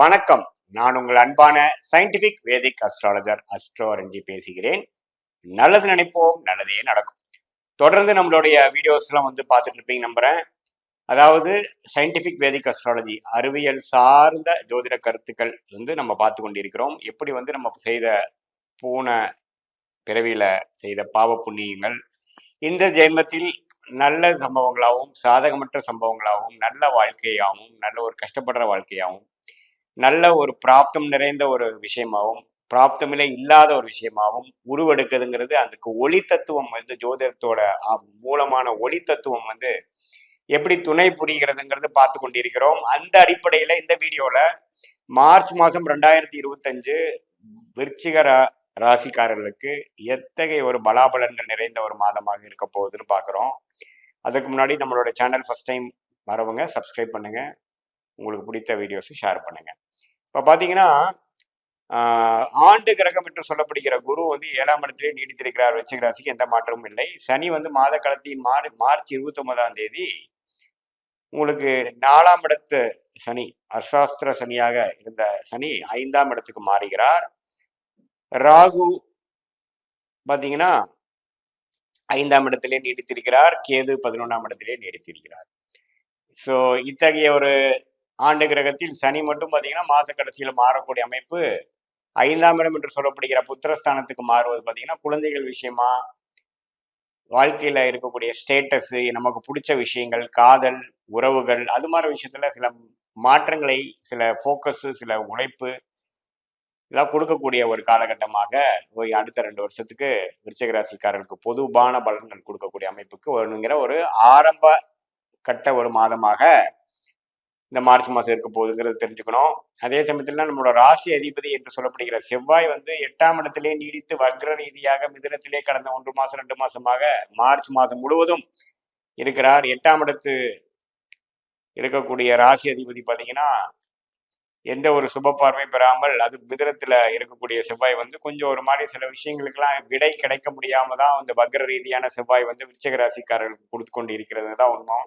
வணக்கம். நான் உங்கள் அன்பான சயின்டிபிக் வேதிக் அஸ்ட்ராலஜர் அஸ்ட்ரோரஞ்சி பேசுகிறேன். நல்லது நினைப்போம் நல்லதே நடக்கும். தொடர்ந்து நம்மளுடைய வீடியோஸ்லாம் வந்து பார்த்துட்டு இருப்பீங்க நம்புறேன். அதாவது சயின்டிபிக் வேதிக் அஸ்ட்ராலஜி அறிவியல் சார்ந்த ஜோதிட கருத்துக்கள் வந்து நம்ம பார்த்து கொண்டிருக்கிறோம். எப்படி வந்து நம்ம செய்த பூன பிறவியில செய்த பாவ புண்ணியங்கள் இந்த ஜென்மத்தில் நல்ல சம்பவங்களாகவும் சாதகமற்ற சம்பவங்களாகவும் நல்ல வாழ்க்கையாகவும் நல்ல ஒரு கஷ்டப்படுற வாழ்க்கையாகவும் நல்ல ஒரு பிராப்தம் நிறைந்த ஒரு விஷயமாகவும் பிராப்தமிலே இல்லாத ஒரு விஷயமாகவும் உருவெடுக்குதுங்கிறது அதுக்கு ஒளி தத்துவம் வந்து ஜோதிடத்தோட மூலமான ஒளி தத்துவம் வந்து எப்படி துணை புரிகிறதுங்கிறது பார்த்து கொண்டிருக்கிறோம். அந்த அடிப்படையில இந்த வீடியோல மார்ச் மாதம் ரெண்டாயிரத்தி இருபத்தஞ்சு விருச்சிக ராசிக்காரர்களுக்கு எத்தகைய ஒரு பலாபலன்கள் நிறைந்த ஒரு மாதமாக இருக்க போகுதுன்னு பார்க்குறோம். அதுக்கு முன்னாடி நம்மளோட சேனல் ஃபர்ஸ்ட் டைம் வரவங்க சப்ஸ்கிரைப் பண்ணுங்கள் உங்களுக்கு பிடித்த வீடியோஸை ஷேர் பண்ணுங்கள் இப்போ பார்த்தீங்கன்னா ஆண்டு கிரகம் என்று சொல்லப்படுகிற குரு வந்து ஏழாம் இடத்திலே நீடித்திருக்கிறார் வச்சிக ராசிக்கு எந்த மாற்றமும் இல்லை. சனி வந்து மாத காலத்தின் மார் மார்ச் இருபத்தி ஒன்பதாம் தேதி உங்களுக்கு நாலாம் இடத்து சனி அர்சாஸ்திர சனியாக இருந்த சனி ஐந்தாம் இடத்துக்கு மாறுகிறார். ராகு பார்த்தீங்கன்னா ஐந்தாம் இடத்திலே நீடித்திருக்கிறார். கேது பதினொன்றாம் இடத்திலே நீடித்திருக்கிறார். ஸோ இத்தகைய ஒரு ஆண்டு கிரகத்தில் சனி மட்டும் பார்த்தீங்கன்னா மாத கடைசியில் மாறக்கூடிய அமைப்பு. ஐந்தாம் இடம் என்று சொல்லப்படுகிற புத்திரஸ்தானத்துக்கு மாறுவது பார்த்தீங்கன்னா குழந்தைகள் விஷயமா வாழ்க்கையில் இருக்கக்கூடிய ஸ்டேட்டஸ் நமக்கு பிடிச்ச விஷயங்கள் காதல் உறவுகள் அது மாதிரி விஷயத்துல சில மாற்றங்களை சில ஃபோக்கஸு சில உழைப்பு இதெல்லாம் கொடுக்கக்கூடிய ஒரு காலகட்டமாக போய் அடுத்த ரெண்டு வருஷத்துக்கு விருச்சகராசிக்காரர்களுக்கு பொதுவான பலன்கள் கொடுக்கக்கூடிய அமைப்புக்கு வருங்கிற ஒரு ஆரம்ப கட்ட ஒரு மாதமாக இந்த மார்ச் மாதம் இருக்க போகுதுங்கிறது தெரிஞ்சுக்கணும். அதே சமயத்தில் நம்மளோட ராசி அதிபதி என்று சொல்லப்படுகிற செவ்வாய் வந்து எட்டாம் இடத்திலே நீடித்து வக்ர ரீதியாக மிதனத்திலே கடந்த ஒன்று மாசம் ரெண்டு மாசமாக மார்ச் மாதம் முழுவதும் இருக்கிறார். எட்டாம் இடத்து இருக்கக்கூடிய ராசி அதிபதி பார்த்தீங்கன்னா எந்த ஒரு சுப பார்வை பெறாமல் அது மிதனத்தில் இருக்கக்கூடிய செவ்வாய் வந்து கொஞ்சம் ஒரு மாதிரி சில விஷயங்களுக்கெல்லாம் விடை கிடைக்க முடியாம தான் அந்த வக்ர ரீதியான செவ்வாய் வந்து விருச்சக ராசிக்காரர்களுக்கு கொடுத்து கொண்டு இருக்கிறது தான் உண்மை.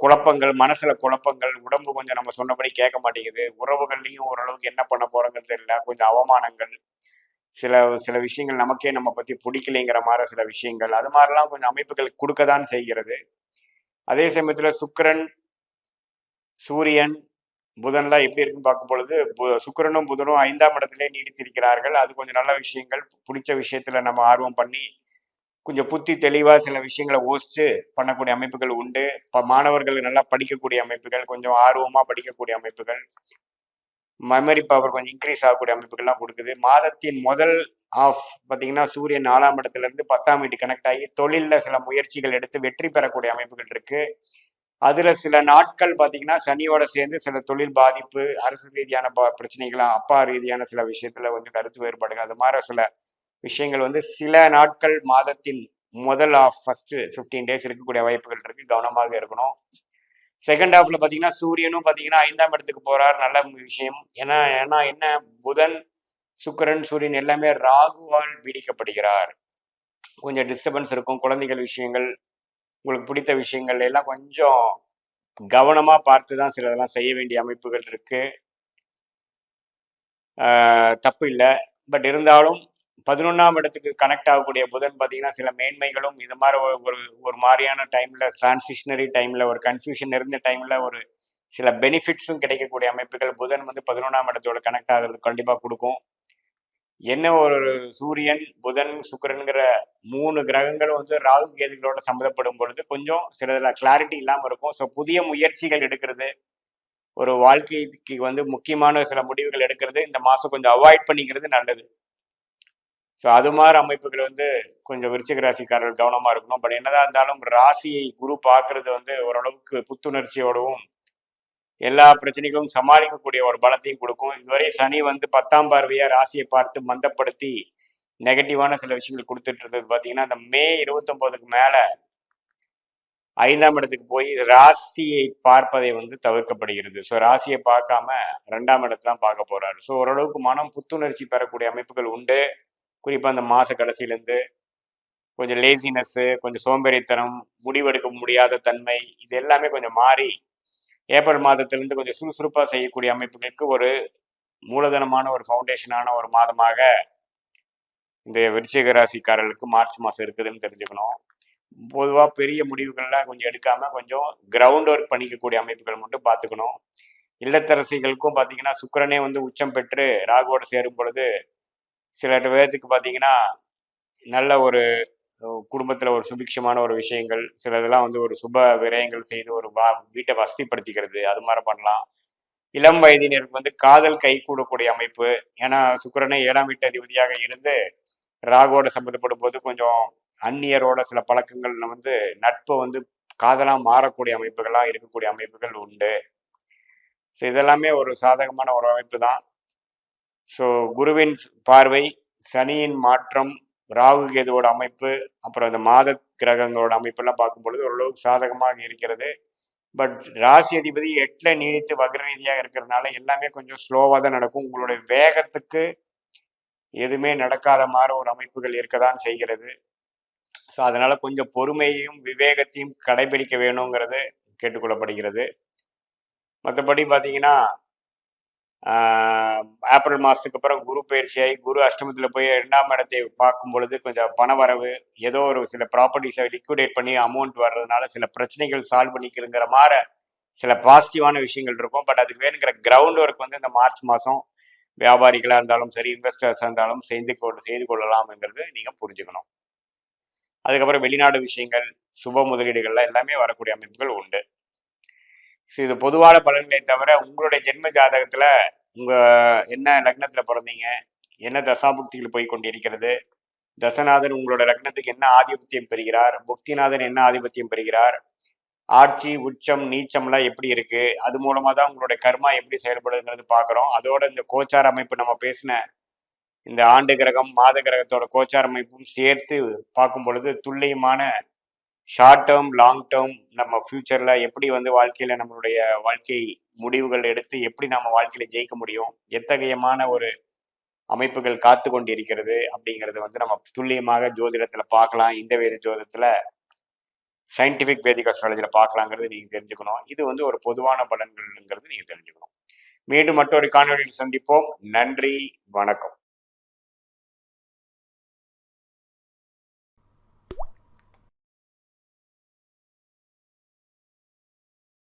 குழப்பங்கள் மனசுல குழப்பங்கள் உடம்பு கொஞ்சம் நம்ம சொன்னபடி கேட்க மாட்டேங்குது. உறவுகள்லையும் ஓரளவுக்கு என்ன பண்ண போறோங்கிறது இல்லை கொஞ்சம் அவமானங்கள். சில சில விஷயங்கள் நமக்கே நம்ம பத்தி பிடிக்கலைங்கிற மாதிரி சில விஷயங்கள். அது மாதிரிலாம் கொஞ்சம் அமைப்புகள் கொடுக்க தான் செய்கிறது. அதே சமயத்துல சுக்கரன் சூரியன் புதன்லாம் எப்படி இருக்குன்னு பார்க்கும் பொழுது பு- புதனும் ஐந்தாம் இடத்திலே நீடித்திருக்கிறார்கள். அது கொஞ்சம் நல்ல விஷயங்கள். பிடிச்ச விஷயத்துல நம்ம ஆர்வம் பண்ணி கொஞ்சம் புத்தி தெளிவாக சில விஷயங்களை ஓசிச்சு பண்ணக்கூடிய அமைப்புகள் உண்டு. இப்போ மாணவர்கள் நல்லா படிக்கக்கூடிய அமைப்புகள் கொஞ்சம் ஆர்வமாக படிக்கக்கூடிய அமைப்புகள். மெமரி பவர் கொஞ்சம் இன்க்ரீஸ் ஆகக்கூடிய அமைப்புகள்லாம் கொடுக்குது. மாதத்தின் முதல் ஆஃப் பார்த்தீங்கன்னா சூரியன் நாலாம் இடத்துலேருந்து பத்தாம் வீட்டு கனெக்ட் ஆகி தொழிலில் சில முயற்சிகள் எடுத்து வெற்றி பெறக்கூடிய அமைப்புகள் இருக்குது அதில் சில நாட்கள் பார்த்தீங்கன்னா சனியோட சேர்ந்து சில தொழில் பாதிப்பு அரசு ரீதியான ப- பிரச்சனைகள் அப்பா ரீதியான சில விஷயத்தில் கொஞ்சம் கருத்து வேறுபாடுகள் அது மாதிரி சில விஷயங்கள் வந்து சில நாட்கள் மாதத்தின் முதல் ஆஃப் ஃபர்ஸ்ட் ஃபிஃப்டீன் டேஸ் இருக்கக்கூடிய வாய்ப்புகள் இருக்கு கவனமாக இருக்கணும். செகண்ட் ஹாஃப்ல பாத்தீங்கன்னா சூரியனும் பாத்தீங்கன்னா ஐந்தாம் இடத்துக்கு போறார் நல்ல விஷயம். ஏன்னா ஏன்னா என்ன? புதன் சுக்கிரன் சூரியன் எல்லாமே ராகுவால் பீடிக்கப்படுகிறார். கொஞ்சம் டிஸ்டர்பன்ஸ் இருக்கும் குழந்தைகள் விஷயங்கள் உங்களுக்கு பிடித்த விஷயங்கள் எல்லாம் கொஞ்சம் கவனமா பார்த்து தான் சிலதெல்லாம் செய்ய வேண்டிய அமைப்புகள் இருக்கு. தப்பு இல்லை. பட் இருந்தாலும் பதினொன்றாம் இடத்துக்கு கனெக்ட் ஆகக்கூடிய புதன் பார்த்தீங்கன்னா சில மேன்மைகளும் இது மாதிரி ஒரு ஒரு ஒரு மாதிரியான டைம்ல டிரான்சிஷனரி டைம்ல ஒரு கன்ஃபியூஷன் இருந்த டைம்ல ஒரு சில பெனிஃபிட்ஸும் கிடைக்கக்கூடிய அமைப்புகள் புதன் வந்து பதினொன்றாம் இடத்தோட கனெக்ட் ஆகிறது கண்டிப்பாக கொடுக்கும். என்ன ஒரு சூரியன் புதன் சுக்கரனுங்கிற மூணு கிரகங்களும் வந்து ராகு கேதுகளோட சம்மந்தப்படும் பொழுது கொஞ்சம் சிலதில் கிளாரிட்டி இல்லாமல் இருக்கும். ஸோ புதிய முயற்சிகள் எடுக்கிறது ஒரு வாழ்க்கைக்கு வந்து முக்கியமான சில முடிவுகள் எடுக்கிறது இந்த மாதம் கொஞ்சம் அவாய்ட் பண்ணிக்கிறது நல்லது. ஸோ அது மாதிரி அமைப்புகள் வந்து கொஞ்சம் விருச்சிக ராசிக்காரர்கள் கவனமாக இருக்கணும். பட் என்னதான் இருந்தாலும் ராசியை குரு பார்க்கறது வந்து ஓரளவுக்கு புத்துணர்ச்சியோடவும் எல்லா பிரச்சனைகளும் சமாளிக்கக்கூடிய ஒரு பலத்தையும் கொடுக்கும். இதுவரை சனி வந்து பத்தாம் பார்வையாக ராசியை பார்த்து மந்தப்படுத்தி நெகட்டிவான சில விஷயங்கள் கொடுத்துட்டு இருந்தது. பார்த்தீங்கன்னா அந்த மே இருபத்தொம்போதுக்கு மேலே ஐந்தாம் இடத்துக்கு போய் ராசியை பார்ப்பதை வந்து தவிர்க்கப்படுகிறது. ஸோ ராசியை பார்க்காம ரெண்டாம் இடத்தை தான் பார்க்க போறாரு. ஸோ ஓரளவுக்கு மனம் புத்துணர்ச்சி பெறக்கூடிய அமைப்புகள் உண்டு. குறிப்பாக அந்த மாத கடைசியிலேருந்து கொஞ்சம் லேசினஸ்ஸு கொஞ்சம் சோம்பேறித்தனம் முடிவெடுக்க முடியாத தன்மை இது எல்லாமே கொஞ்சம் மாறி ஏப்ரல் மாதத்திலிருந்து கொஞ்சம் சுறுசுறுப்பாக செய்யக்கூடிய அமைப்புகளுக்கு ஒரு மூலதனமான ஒரு ஃபவுண்டேஷனான ஒரு மாதமாக இந்த விருச்சிக ராசிக்காரர்களுக்கு மார்ச் மாதம் இருக்குதுன்னு தெரிஞ்சுக்கணும். பொதுவாக பெரிய முடிவுகள்லாம் கொஞ்சம் எடுக்காமல் கொஞ்சம் கிரவுண்ட் ஒர்க் பண்ணிக்கக்கூடிய அமைப்புகள் மட்டும் பார்த்துக்கணும். இல்லத்தரசிகளுக்கும் பார்த்தீங்கன்னா சுக்கரனே வந்து உச்சம் பெற்று ராகுவோட சேரும் பொழுது சில பேர்த்துக்கு பார்த்தீங்கன்னா நல்ல ஒரு குடும்பத்தில் ஒரு சுபிக்ஷமான ஒரு விஷயங்கள் சிலதெல்லாம் வந்து ஒரு சுப விரயங்கள் செய்து ஒரு வா வீட்டை வசதிப்படுத்திக்கிறது அது மாதிரி பண்ணலாம். இளம் வயதினருக்கு வந்து காதல் கை கூடக்கூடிய அமைப்பு. ஏன்னா சுக்கரனை ஏழாம் வீட்டு அதிபதியாக இருந்து ராகோட சம்மந்தப்படும் போது கொஞ்சம் அந்நியரோட சில பழக்கங்கள் வந்து நட்பு வந்து காதலாக மாறக்கூடிய அமைப்புகள்லாம் இருக்கக்கூடிய அமைப்புகள் உண்டு. ஸோ இதெல்லாமே ஒரு சாதகமான ஒரு அமைப்பு தான். ஸோ குருவின் பார்வை சனியின் மாற்றம் ராகு கேதுவோட அமைப்பு அப்புறம் இந்த மாத கிரகங்களோட அமைப்பெல்லாம் பார்க்கும் பொழுது ஓரளவுக்கு சாதகமாக இருக்கிறது. பட் ராசி அதிபதி எட்டில் நீடித்து வக்ர ரீதியாக இருக்கிறதுனால எல்லாமே கொஞ்சம் ஸ்லோவாக தான் நடக்கும். உங்களுடைய வேகத்துக்கு எதுவுமே நடக்காத மாதிரி ஒரு அமைப்புகள் இருக்க தான் செய்கிறது. ஸோ அதனால கொஞ்சம் பொறுமையையும் விவேகத்தையும் கடைபிடிக்க வேணுங்கிறது கேட்டுக்கொள்ளப்படுகிறது. மற்றபடி பார்த்தீங்கன்னா ஏப்ரல் மாதத்துக்கு அப்புறம் குரு பயிற்சியாகி குரு அஷ்டமத்தில் போய் ரெண்டாம் இடத்தை பார்க்கும் பொழுது கொஞ்சம் பண வரவு ஏதோ ஒரு சில ப்ராப்பர்ட்டிஸை லிக்விடேட் பண்ணி அமௌண்ட் வர்றதுனால சில பிரச்சனைகள் சால்வ் பண்ணிக்கிறங்கிற மாதிரி சில பாசிட்டிவான விஷயங்கள் இருக்கும். பட் அதுக்கு வேணுங்கிற கிரவுண்ட் ஒர்க் வந்து இந்த மார்ச் மாதம் வியாபாரிகளாக இருந்தாலும் சரி இன்வெஸ்டர்ஸாக இருந்தாலும் செய்து கொண்டு செய்து கொள்ளலாம்ங்கிறது நீங்கள் புரிஞ்சுக்கணும். அதுக்கப்புறம் வெளிநாடு விஷயங்கள் சுப முதலீடுகள்லாம் எல்லாமே வரக்கூடிய அமைப்புகள் உண்டு. இது பொதுவான பலன்களை தவிர உங்களுடைய ஜென்ம ஜாதகத்தில் உங்கள் என்ன லக்னத்தில் பிறந்தீங்க? என்ன தசாபுக்திகள் போய் கொண்டிருக்கிறது? தசநாதன் உங்களோட லக்னத்துக்கு என்ன ஆதிபத்தியம் பெறுகிறார்? புக்திநாதன் என்ன ஆதிபத்தியம் பெறுகிறார்? ஆட்சி உச்சம் நீச்சம்லாம் எப்படி இருக்கு? அது மூலமா தான் உங்களுடைய கர்மா எப்படி செயல்படுதுங்கிறது பார்க்குறோம். அதோட இந்த கோச்சார அமைப்பு நம்ம பேசின இந்த ஆண்டு கிரகம் மாத கிரகத்தோட கோச்சார அமைப்பும் சேர்த்து பார்க்கும் பொழுது துல்லியமான ஷார்ட் டேர்ம் லாங் டேர்ம் நம்ம ஃபியூச்சரில் எப்படி வந்து வாழ்க்கையில் நம்மளுடைய வாழ்க்கை முடிவுகள் எடுத்து எப்படி நம்ம வாழ்க்கையில் ஜெயிக்க முடியும் எத்தகையமான ஒரு அமைப்புகள் காத்து கொண்டு இருக்கிறது அப்படிங்கிறது வந்து நம்ம துல்லியமாக ஜோதிடத்தில் பார்க்கலாம். இந்த வேத ஜோதிடத்தில் சயின்டிஃபிக் வேதிக் அஸ்ட்ராலஜியில் பார்க்கலாங்கிறது நீங்கள் தெரிஞ்சுக்கணும். இது வந்து ஒரு பொதுவான பலன்கள்ங்கிறது நீங்கள் தெரிஞ்சுக்கணும். மீண்டும் மற்றொரு காணொலியில் சந்திப்போம். நன்றி வணக்கம்.